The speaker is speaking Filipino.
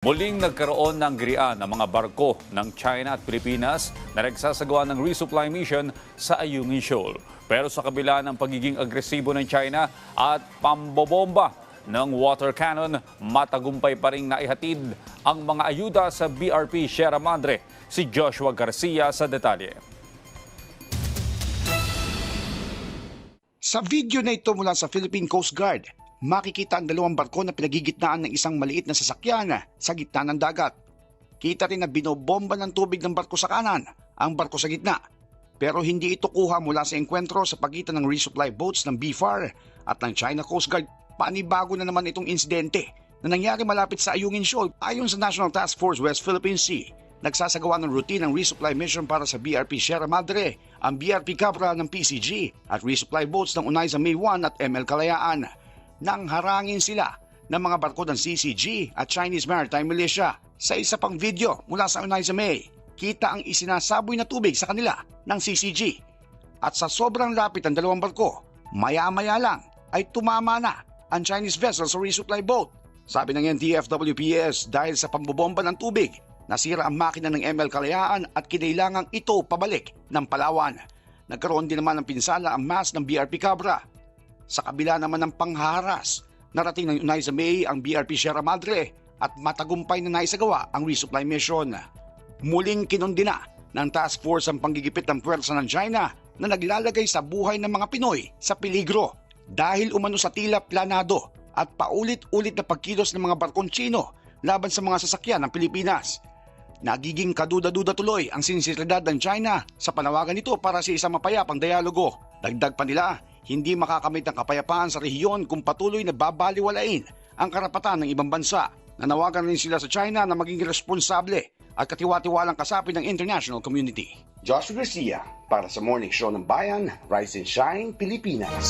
Muling nagkaroon ng grian ang mga barko ng China at Pilipinas na nagsasagawa ng resupply mission sa Ayungin Shoal. Pero sa kabila ng pagiging agresibo ng China at pambobomba ng water cannon, matagumpay pa rin naihatid ang mga ayuda sa BRP Sierra Madre. Si Joshua Garcia sa detalye. Sa video na ito mula sa Philippine Coast Guard, makikita ang dalawang barko na pinagigitnaan ng isang maliit na sasakyan sa gitna ng dagat. Kita rin na binobomba ng tubig ng barko sa kanan, ang barko sa gitna. Pero hindi ito kuha mula sa engkwentro sa pagitan ng resupply boats ng BFAR at ng China Coast Guard. Panibago na naman itong insidente na nangyari malapit sa Ayungin Shoal ayon sa National Task Force West Philippine Sea. Nagsasagawa ng routine ng resupply mission para sa BRP Sierra Madre, ang BRP Cabra ng PCG at resupply boats ng Unaiza May 1 at ML Kalayaan. Nang harangin sila ng mga barko ng CCG at Chinese Maritime Militia. Sa isa pang video mula sa Unaiza May, kita ang isinasaboy na tubig sa kanila ng CCG. At sa sobrang lapit ng dalawang barko, maya-maya lang ay tumama na ang Chinese vessel sa resupply boat. Sabi ng NTFWPS dahil sa pambobomba ng tubig, nasira ang makina ng ML Kalayaan at kinailangang ito pabalik ng Palawan. Nagkaroon din naman ng pinsala ang mast ng BRP Cabra. Sa kabila naman ng pangharas, narating ng Unaiza May ang BRP Sierra Madre at matagumpay na naisagawa ang resupply mission. Muling kinundina ng task force ang panggigipit ng puwersa ng China na naglalagay sa buhay ng mga Pinoy sa peligro dahil umano sa tila planado at paulit-ulit na pagkilos ng mga barkong Chino laban sa mga sasakyan ng Pilipinas. Nagiging kaduda-duda tuloy ang sinseridad ng China sa panawagan nito para sa isang mapayapang dialogo. Dagdag pa nila, hindi makakamit ang kapayapaan sa rehiyon kung patuloy na babaliwalain ang karapatan ng ibang bansa. Nanawagan rin sila sa China na maging responsable at katiwa-tiwalang kasapi ng international community. Joshua Garcia para sa Morning Show ng Bayan, Rise and Shine, Pilipinas.